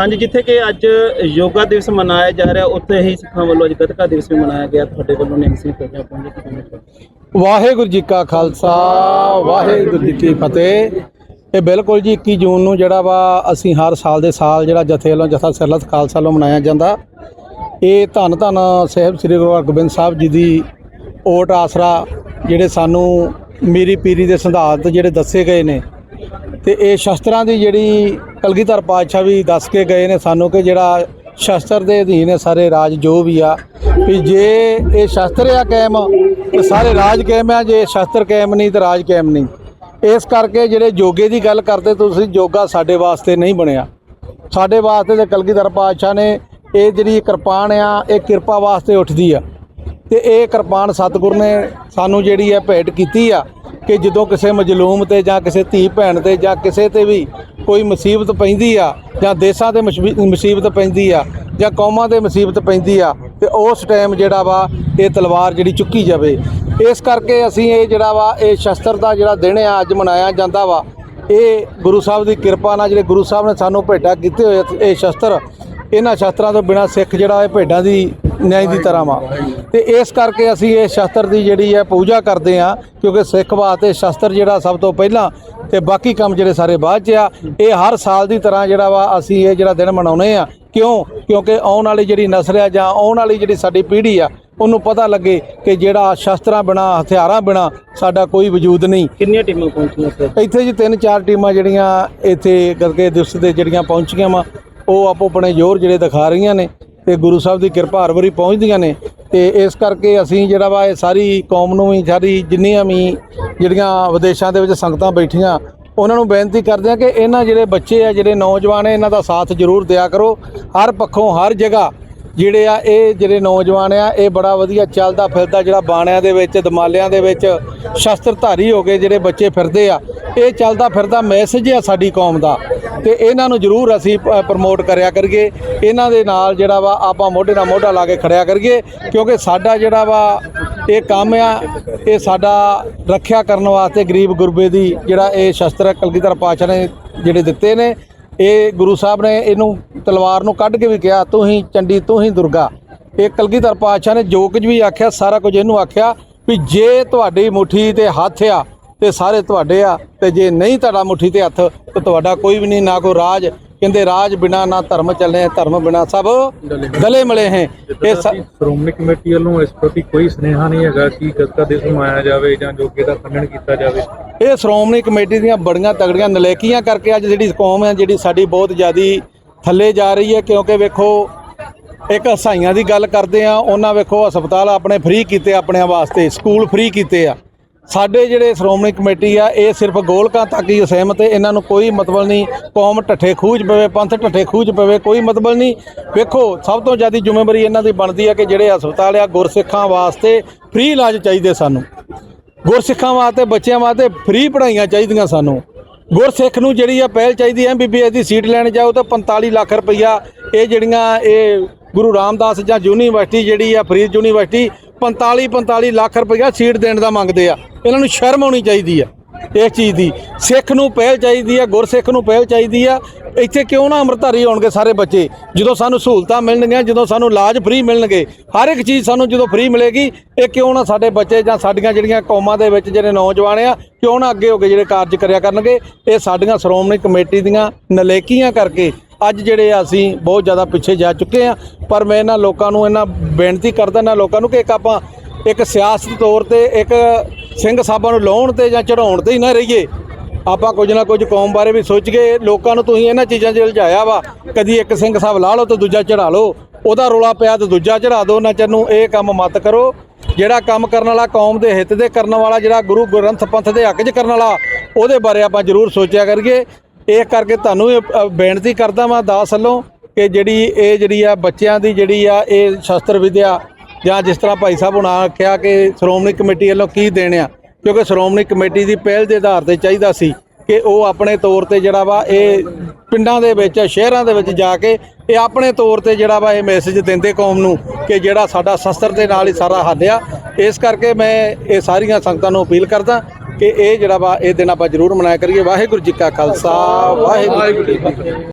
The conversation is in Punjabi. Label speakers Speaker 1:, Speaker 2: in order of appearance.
Speaker 1: ਹਾਂਜੀ, ਜਿੱਥੇ ਕਿ ਅੱਜ ਯੋਗਾ ਦਿਵਸ ਮਨਾਇਆ ਜਾ ਰਿਹਾ, ਉੱਥੇ ਹੀ ਸਿੱਖਾਂ ਵੱਲੋਂ ਅੱਜ ਗੱਤਕਾ ਦਿਵਸ ਵੀ ਮਨਾਇਆ ਗਿਆ। ਤੁਹਾਡੇ ਵੱਲੋਂ ਨਿਹੰਗ ਸਿੰਘ ਫੌਜਾਂ ਪਹੁੰਚੇ
Speaker 2: ਵਾਹਿਗੁਰੂ ਜੀ ਕਾ ਖਾਲਸਾ, ਵਾਹਿਗੁਰੂ ਜੀ ਕੀ ਫਤਿਹ। ਇਹ ਬਿਲਕੁਲ ਜੀ 21 ਜੂਨ ਨੂੰ ਜਿਹੜਾ ਵਾ ਅਸੀਂ ਹਰ ਸਾਲ ਦੇ ਸਾਲ ਜਿਹੜਾ ਜਥੇ ਵੱਲੋਂ, ਜਥਾ ਸਿਰਲਤ ਖਾਲਸਾ ਵੱਲੋਂ ਮਨਾਇਆ ਜਾਂਦਾ। ਇਹ ਧੰਨ ਧੰਨ ਸਾਹਿਬ ਸ੍ਰੀ ਗੁਰੂ ਹਰਗੋਬਿੰਦ ਸਾਹਿਬ ਜੀ ਦੀ ਓਟ ਆਸਰਾ, ਜਿਹੜੇ ਸਾਨੂੰ ਮੀਰੀ ਪੀਰੀ ਦੇ ਸਿਧਾਂਤ ਜਿਹੜੇ ਦੱਸੇ ਗਏ ਨੇ ਤੇ ਇਹ ਸ਼ਸਤਰਾਂ ਦੀ ਜਿਹੜੀ ਕਲਗੀਧਰ ਪਾਤਸ਼ਾਹ ਵੀ ਦੱਸ ਕੇ ਗਏ ਨੇ ਸਾਨੂੰ ਕਿ ਜਿਹੜਾ ਸ਼ਸਤਰ ਦੇ ਅਧੀਨ ਹੈ ਸਾਰੇ ਰਾਜ ਜੋ ਵੀ ਆ, ਵੀ ਜੇ ਇਹ ਸ਼ਸਤਰ ਆ ਕਾਇਮ, ਤੇ ਸਾਰੇ ਰਾਜ ਕਾਇਮ ਆ, ਜੇ ਸ਼ਸਤਰ ਕਾਇਮ ਨਹੀਂ, ਤੇ ਰਾਜ ਕਾਇਮ ਨਹੀਂ। ਇਸ ਕਰਕੇ ਜਿਹੜੇ ਯੋਗੇ ਦੀ ਗੱਲ ਕਰਦੇ ਤੁਸੀਂ ਯੋਗਾ ਸਾਡੇ ਵਾਸਤੇ ਨਹੀਂ ਬਣਿਆ। ਸਾਡੇ ਵਾਸਤੇ ਤੇ ਕਲਗੀਧਰ ਪਾਤਸ਼ਾਹ ਨੇ ਇਹ ਜਿਹੜੀ ਕਿਰਪਾਨ ਆ, ਇਹ ਕਿਰਪਾ ਵਾਸਤੇ ਉੱਠਦੀ ਆ। ਤੇ ਇਹ ਕਿਰਪਾਨ ਸਤਿਗੁਰ ਨੇ ਸਾਨੂੰ ਜਿਹੜੀ ਹੈ ਭੇਟ ਕੀਤੀ ਆ। ਕਿ ਜਦੋਂ ਕਿਸੇ ਮਜਲੂਮ ਤੇ ਜਾਂ ਕਿਸੇ ਧੀ ਭੈਣ ਤੇ ਜਾਂ ਕਿਸੇ ਤੇ ਵੀ ਕੋਈ ਮੁਸੀਬਤ ਪੈਂਦੀ ਆ, ਜਾਂ ਦੇਸ਼ਾਂ ਤੇ ਮੁਸ਼ਬੀ- ਮੁਸੀਬਤ ਪੈਂਦੀ ਆ, ਜਾਂ ਕੌਮਾਂ ਤੇ ਮੁਸੀਬਤ ਪੈਂਦੀ ਆ, ਤੇ ਉਸ ਟਾਈਮ ਜਿਹੜਾ ਵਾ ਇਹ ਤਲਵਾਰ ਜਿਹੜੀ ਚੁੱਕੀ ਜਾਵੇ। ਇਸ ਕਰਕੇ ਅਸੀਂ ਇਹ ਜਿਹੜਾ ਵਾ, ਇਹ ਸ਼ਸਤਰ ਦਾ ਜਿਹੜਾ ਦਿਨ ਆ ਅੱਜ ਮਨਾਇਆ ਜਾਂਦਾ ਵਾ, ਇਹ ਗੁਰੂ ਸਾਹਿਬ ਦੀ ਕਿਰਪਾ ਨਾਲ ਜਿਹੜੇ ਗੁਰੂ ਸਾਹਿਬ ਨੇ ਸਾਨੂੰ ਭੇਟਾ ਕੀਤੇ ਹੋਏ ਇਹ ਸ਼ਸਤਰ ਇਹਨਾਂ ਸ਼ਸਤਰਾਂ ਤੋਂ ਬਿਨਾ ਸਿੱਖ ਜਿਹੜਾ ਇਹ ਭੇਡਾਂ ਦੀ ਨਿਆਂ ਦੀ ਤਰ੍ਹਾਂ ਵਾ। ਤੇ ਇਸ ਕਰਕੇ ਅਸੀਂ ਇਹ ਸ਼ਸਤਰ ਦੀ ਜਿਹੜੀ ਹੈ ਪੂਜਾ ਕਰਦੇ ਆ ਕਿਉਂਕਿ ਸਿੱਖ ਵਾਸਤੇ ਸ਼ਸਤਰ ਜਿਹੜਾ ਸਭ ਤੋਂ ਪਹਿਲਾਂ ਤੇ ਬਾਕੀ ਕੰਮ ਜਿਹੜੇ ਸਾਰੇ ਬਾਅਦ 'ਚ ਆ ਇਹ ਹਰ ਸਾਲ ਦੀ ਤਰ੍ਹਾਂ ਜਿਹੜਾ ਵਾ ਅਸੀਂ ਇਹ ਜਿਹੜਾ ਦਿਨ ਮਨਾਉਨੇ ਆ ਕਿਉਂ? ਕਿਉਂਕਿ ਆਉਣ ਵਾਲੀ ਜਿਹੜੀ ਨਸਲ ਆ ਜਾਂ ਆਉਣ ਵਾਲੀ ਜਿਹੜੀ ਸਾਡੀ ਪੀੜ੍ਹੀ ਆ ਉਹਨੂੰ ਪਤਾ ਲੱਗੇ ਕਿ ਜਿਹੜਾ ਸ਼ਸਤਰਾਂ ਬਿਨਾ ਹਥਿਆਰਾਂ ਬਿਨਾ ਸਾਡਾ ਕੋਈ ਵਜੂਦ ਨਹੀਂ।
Speaker 1: ਕਿੰਨੀਆਂ ਟੀਮਾਂ ਪਹੁੰਚੀਆਂ
Speaker 2: ਇੱਥੇ? ਜੀ ਤਿੰਨ ਚਾਰ ਟੀਮਾਂ ਜਿਹੜੀਆਂ ਇੱਥੇ ਕਰਕੇ ਦਿਵਸ ਦੇ ਜਿਹੜੀਆਂ ਪਹੁੰਚੀਆਂ ਵਾ ਉਹ ਆਪੋ ਆਪਣੇ ਜ਼ੋਰ ਜਿਹੜੇ ਦਿਖਾ ਰਹੀਆਂ ਨੇ ਤੇ ਗੁਰੂ ਸਾਹਿਬ ਦੀ ਕਿਰਪਾ ਹਰ ਵਾਰੀ ਪਹੁੰਚਦੀਆਂ ਨੇ ਤੇ ਇਸ ਕਰਕੇ ਅਸੀਂ ਜਿਹੜਾ ਵਾ ਇਹ ਸਾਰੀ ਕੌਮ ਨੂੰ ਵੀ, ਸਾਰੀ ਜਿੰਨੀਆਂ ਵੀ ਜਿਹੜੀਆਂ ਵਿਦੇਸ਼ਾਂ ਦੇ ਵਿੱਚ ਸੰਗਤਾਂ ਬੈਠੀਆਂ, ਉਹਨਾਂ ਨੂੰ ਬੇਨਤੀ ਕਰਦੇ ਆ ਕਿ ਇਹਨਾਂ ਜਿਹੜੇ ਬੱਚੇ ਆ, ਜਿਹੜੇ ਨੌਜਵਾਨ ਆ ਇਹਨਾਂ ਦਾ ਸਾਥ ਜ਼ਰੂਰ ਦਿਆ ਕਰੋ। ਹਰ ਪੱਖੋਂ, ਹਰ ਜਗ੍ਹਾ ਜਿਹੜੇ ਆ, ਇਹ ਜਿਹੜੇ ਨੌਜਵਾਨ ਆ, ਇਹ ਬੜਾ ਵਧੀਆ ਚੱਲਦਾ ਫਿਰਦਾ ਜਿਹੜਾ ਬਾਣਿਆਂ ਦੇ ਵਿੱਚ, ਦਮਾਲਿਆਂ ਦੇ ਵਿੱਚ ਸ਼ਸਤਰਧਾਰੀ ਹੋ ਕੇ ਜਿਹੜੇ ਬੱਚੇ ਫਿਰਦੇ ਆ, ਇਹ ਚੱਲਦਾ ਫਿਰਦਾ ਮੈਸੇਜ ਆ ਸਾਡੀ ਕੌਮ ਦਾ। ਤੇ ਇਹਨਾਂ ਨੂੰ ਜ਼ਰੂਰ ਅਸੀਂ ਪ੍ਰਮੋਟ ਕਰਿਆ ਕਰੀਏ। ਇਹਨਾਂ ਦੇ ਨਾਲ ਜਿਹੜਾ ਵਾ, ਆਪਾਂ ਮੋਢੇ ਨਾਲ ਮੋਢਾ ਲਾ ਕੇ ਖੜਿਆ ਕਰੀਏ, ਕਿਉਂਕਿ ਸਾਡਾ ਜਿਹੜਾ ਵਾ, ਇਹ ਕੰਮ ਆ, ਇਹ ਸਾਡਾ ਰੱਖਿਆ ਕਰਨ ਵਾਸਤੇ ਗਰੀਬ ਗੁਰਬੇ ਦੀ ਜਿਹੜਾ ਇਹ ਸ਼ਸਤਰ ਕਲਗੀਧਰ ਪਾਤਸ਼ਾਹ ਨੇ ਜਿਹੜੇ ਦਿੱਤੇ ਨੇ ਇਹ ਗੁਰੂ ਸਾਹਿਬ ਨੇ ਇਹਨੂੰ ਤਲਵਾਰ ਨੂੰ ਕੱਢ ਕੇ ਵੀ ਕਿਹਾ, ਤੂੰ ਹੀ ਚੰਡੀ, ਤੂੰ ਹੀ ਦੁਰਗਾ। ਇਹ ਕਲਗੀਧਰ ਪਾਤਸ਼ਾਹ ਨੇ ਜੋ ਕੁਝ ਵੀ ਆਖਿਆ, ਸਾਰਾ ਕੁਝ ਇਹਨੂੰ ਆਖਿਆ ਵੀ ਜੇ ਤੁਹਾਡੀ ਮੁਠੀ ਤੇ ਹੱਥ ਆ ਤੇ ਸਾਰੇ ਤੁਹਾਡੇ ਆ ਤੇ ਜੇ ਨਹੀਂ ਤੁਹਾਡਾ ਮੁਠੀ ਤੇ ਹੱਥ, ਤੇ ਤੁਹਾਡਾ ਕੋਈ ਵੀ ਨਹੀਂ, ਨਾ ਕੋਈ ਰਾਜ ਕਹਿੰਦੇ ਰਾਜ ਬਿਨਾ ਨਾ ਧਰਮ ਚੱਲੇ ਧਰਮ ਬਿਨਾ ਸਭ ਗਲੇ ਮਿਲੇ ਹੈ। ਇਹ
Speaker 3: ਸ਼੍ਰੋਮਣੀ ਕਮੇਟੀ ਵੱਲੋਂ ਇਸ ਪ੍ਰਤੀ ਕੋਈ ਸੁਨੇਹਾ ਨਹੀਂ ਹੈਗਾ ਕਿ ਗੱਤਕਾ ਦਿਵਸ ਮਨਾਇਆ ਜਾਵੇ ਜਾਂ ਯੋਗੇ ਦਾ ਖੰਡਨ ਕੀਤਾ ਜਾਵੇ।
Speaker 2: ਇਹ ਸ਼੍ਰੋਮਣੀ ਕਮੇਟੀ ਦੀਆਂ ਬੜੀਆਂ ਤਗੜੀਆਂ ਨਲੇਕੀਆਂ ਕਰਕੇ ਅੱਜ ਜਿਹੜੀ ਕੌਮ ਹੈ ਜਿਹੜੀ ਸਾਡੀ ਬਹੁਤ ਜ਼ਿਆਦੀ ਥੱਲੇ ਜਾ ਰਹੀ ਹੈ ਕਿਉਂਕਿ ਵੇਖੋ ਇੱਕ ਹਸਾਈਆਂ ਦੀ ਗੱਲ ਕਰਦੇ ਆ ਉਹਨਾਂ ਵੇਖੋ ਹਸਪਤਾਲ ਆਪਣੇ ਫ੍ਰੀ ਕੀਤੇ ਆਪਣਿਆਂ ਵਾਸਤੇ ਸਕੂਲ ਫ੍ਰੀ ਕੀਤੇ ਆ। ਸਾਡੇ ਜਿਹੜੇ ਸ਼੍ਰੋਮਣੀ ਕਮੇਟੀ ਆ, ਇਹ ਸਿਰਫ ਗੋਲਕਾਂ ਤੱਕ ਹੀ ਸਹਿਮਤ ਹੈ। ਇਹਨਾਂ ਨੂੰ ਕੋਈ ਮਤਲਬ ਨਹੀਂ, ਕੌਮ ਢੱਠੇ ਖੂਜ ਪਵੇ, ਪੰਥ ਢੱਠੇ ਖੂਜ ਪਵੇ, ਕੋਈ ਮਤਲਬ ਨਹੀਂ। ਵੇਖੋ, ਸਭ ਤੋਂ ਜ਼ਿਆਦਾ ਜ਼ਿੰਮੇਵਾਰੀ ਇਹਨਾਂ ਦੀ ਬਣਦੀ ਹੈ ਕਿ ਜਿਹੜੇ ਹਸਪਤਾਲ ਆ, ਗੁਰਸਿੱਖਾਂ ਵਾਸਤੇ ਫ੍ਰੀ ਇਲਾਜ ਚਾਹੀਦੇ ਸਾਨੂੰ। ਗੁਰਸਿੱਖਾਂ ਵਾਸਤੇ, ਬੱਚਿਆਂ ਵਾਸਤੇ ਫ੍ਰੀ ਪੜ੍ਹਾਈਆਂ ਚਾਹੀਦੀਆਂ ਸਾਨੂੰ। ਗੁਰਸਿੱਖ ਨੂੰ ਜਿਹੜੀ ਆ ਪਹਿਲ ਚਾਹੀਦੀ ਐ ਐਮਬੀਬੀਐਸ ਦੀ ਸੀਟ ਲੈਣ ਜਾਓ ਤਾਂ 45 ਲੱਖ ਰੁਪਈਆ ਇਹ ਜਿਹੜੀਆਂ ਇਹ ਗੁਰੂ ਰਾਮਦਾਸ ਜਾਂ ਯੂਨੀਵਰਸਿਟੀ ਜਿਹੜੀ ਆ, ਫਰੀਦ ਯੂਨੀਵਰਸਿਟੀ 45 45 ਲੱਖ ਰੁਪਈਆ ਸੀਟ ਦੇਣ ਦਾ ਮੰਗਦੇ ਆ। ਇਹਨਾਂ ਨੂੰ ਸ਼ਰਮ ਆਉਣੀ ਚਾਹੀਦੀ ਆ ਇਸ ਚੀਜ਼ ਦੀ। ਸਿੱਖ ਨੂੰ ਪਹਿਲ ਚਾਹੀਦੀ ਆ, ਗੁਰਸਿੱਖ ਨੂੰ ਪਹਿਲ ਚਾਹੀਦੀ ਆ। ਇੱਥੇ ਕਿਉਂ ਨਾ ਅੰਮ੍ਰਿਤਧਾਰੀ ਆਉਣਗੇ ਸਾਰੇ ਬੱਚੇ? ਜਦੋਂ ਸਾਨੂੰ ਸਹੂਲਤਾਂ ਮਿਲਣਗੀਆਂ, ਜਦੋਂ ਸਾਨੂੰ ਇਲਾਜ ਫ੍ਰੀ ਮਿਲਣਗੇ, ਹਰ ਇੱਕ ਚੀਜ਼ ਸਾਨੂੰ ਜਦੋਂ ਫ੍ਰੀ ਮਿਲੇਗੀ, ਇਹ ਕਿਉਂ ਨਾ ਸਾਡੇ ਬੱਚੇ ਜਾਂ ਸਾਡੀਆਂ ਜਿਹੜੀਆਂ ਕੌਮਾਂ ਦੇ ਵਿੱਚ ਜਿਹੜੇ ਨੌਜਵਾਨ ਆ, ਕਿਉਂ ਨਾ ਅੱਗੇ ਹੋ ਕੇ ਜਿਹੜੇ ਕਾਰਜ ਕਰਿਆ ਕਰਨਗੇ? ਇਹ ਸਾਡੀਆਂ ਸ਼੍ਰੋਮਣੀ ਕਮੇਟੀ ਦੀਆਂ ਨਲੇਕੀਆਂ ਕਰਕੇ ਅੱਜ ਜਿਹੜੇ ਆ ਅਸੀਂ ਬਹੁਤ ਜ਼ਿਆਦਾ ਪਿੱਛੇ ਜਾ ਚੁੱਕੇ ਆ, ਪਰ ਮੈਂ ਇਹਨਾਂ ਲੋਕਾਂ ਨੂੰ ਇਹਨਾਂ ਬੇਨਤੀ ਕਰਦਾ, ਇਹਨਾਂ ਲੋਕਾਂ ਨੂੰ ਕਿ ਇੱਕ ਆਪਾਂ ਇੱਕ ਸਿਆਸਤ ਤੌਰ ਤੇ ਇੱਕ ਸਿੰਘ ਸਾਹਿਬਾਂ ਨੂੰ ਲਾਉਣ ਤੇ ਜਾਂ ਚੜਾਉਣ ਤੇ ਹੀ ਨਾ ਰਹੀਏ। ਆਪਾਂ ਕੁਝ ਨਾ ਕੁਝ ਕੌਮ ਬਾਰੇ ਵੀ ਸੋਚ ਕੇ ਲੋਕਾਂ ਨੂੰ ਤੁਸੀਂ ਇਹਨਾਂ ਚੀਜ਼ਾਂ 'ਚ ਉਲਝਾਇਆ ਵਾ, ਕਦੀ ਇੱਕ ਸਿੰਘ ਸਾਹਿਬ ਲਾ ਲਓ ਤੇ ਦੂਜਾ ਚੜਾ ਲਓ, ਉਹਦਾ ਰੋਲਾ ਪਿਆ ਤੇ ਦੂਜਾ ਚੜਾ ਦਿਓ ਨਾ ਚੰਨੂ ਇਹ ਕੰਮ ਮਤ ਕਰੋ। ਜਿਹੜਾ ਕੰਮ ਕਰਨ ਵਾਲਾ ਕੌਮ ਦੇ ਹਿੱਤ ਦੇ ਕਰਨ ਵਾਲਾ, ਜਿਹੜਾ ਗੁਰੂ ਗ੍ਰੰਥ ਪੰਥ ਦੇ ਹੱਕ 'ਚ ਕਰਨ ਵਾਲਾ, ਉਹਦੇ ਬਾਰੇ ਆਪਾਂ ਜ਼ਰੂਰ ਸੋਚਿਆ ਕਰੀਏ। ਇਹ ਕਰਕੇ ਤੁਹਾਨੂੰ ਇਹ, ਬੇਨਤੀ ਕਰਦਾ ਮੈਂ ਦਾਸ ਵੱਲੋਂ ਕਿ ਜਿਹੜੀ ਇਹ ਜਿਹੜੀ ਆ ਬੱਚਿਆਂ ਦੀ ਜਿਹੜੀ ਆ ਇਹ ਸ਼ਸਤਰ ਵਿਦਿਆ ਜਾਂ ਜਿਸ ਤਰ੍ਹਾਂ ਭਾਈ ਸਾਹਿਬ ਹੁਣਾਂ ਆਖਿਆ ਕਿ ਸ਼੍ਰੋਮਣੀ ਕਮੇਟੀ ਵੱਲੋਂ ਕੀ ਦੇਣਿਆ ਕਿਉਂਕਿ ਸ਼੍ਰੋਮਣੀ ਕਮੇਟੀ ਦੀ ਪਹਿਲ ਦੇ ਆਧਾਰ ਤੇ ਚਾਹੀਦਾ ਸੀ ਕਿ ਉਹ ਆਪਣੇ ਤੌਰ ਤੇ ਜਿਹੜਾ ਵਾ ਇਹ ਪਿੰਡਾਂ ਦੇ ਵਿੱਚ ਸ਼ਹਿਰਾਂ ਦੇ ਵਿੱਚ ਜਾ ਕੇ ਇਹ ਆਪਣੇ ਤੌਰ ਤੇ ਜਿਹੜਾ ਵਾ ਇਹ ਮੈਸੇਜ ਦਿੰਦੇ ਕੌਮ ਨੂੰ ਕਿ ਜਿਹੜਾ ਸਾਡਾ ਸ਼ਸਤਰ ਦੇ ਨਾਲ ਹੀ ਸਾਰਾ ਹੱਲ ਆ। ਇਸ ਕਰਕੇ ਮੈਂ ਇਹ ਸਾਰੀਆਂ ਸੰਗਤਾਂ ਨੂੰ ਅਪੀਲ ਕਰਦਾ ਕਿ ਇਹ ਜਿਹੜਾ ਵਾ, ਇਹ ਦਿਨ ਆਪਾਂ ਜ਼ਰੂਰ ਮਨਾਇਆ ਕਰੀਏ। ਵਾਹਿਗੁਰੂ ਜੀ ਕਾ ਖਾਲਸਾ, ਵਾਹਿਗੁਰੂ ਜੀ ਕੀ ਫਤਿਹ।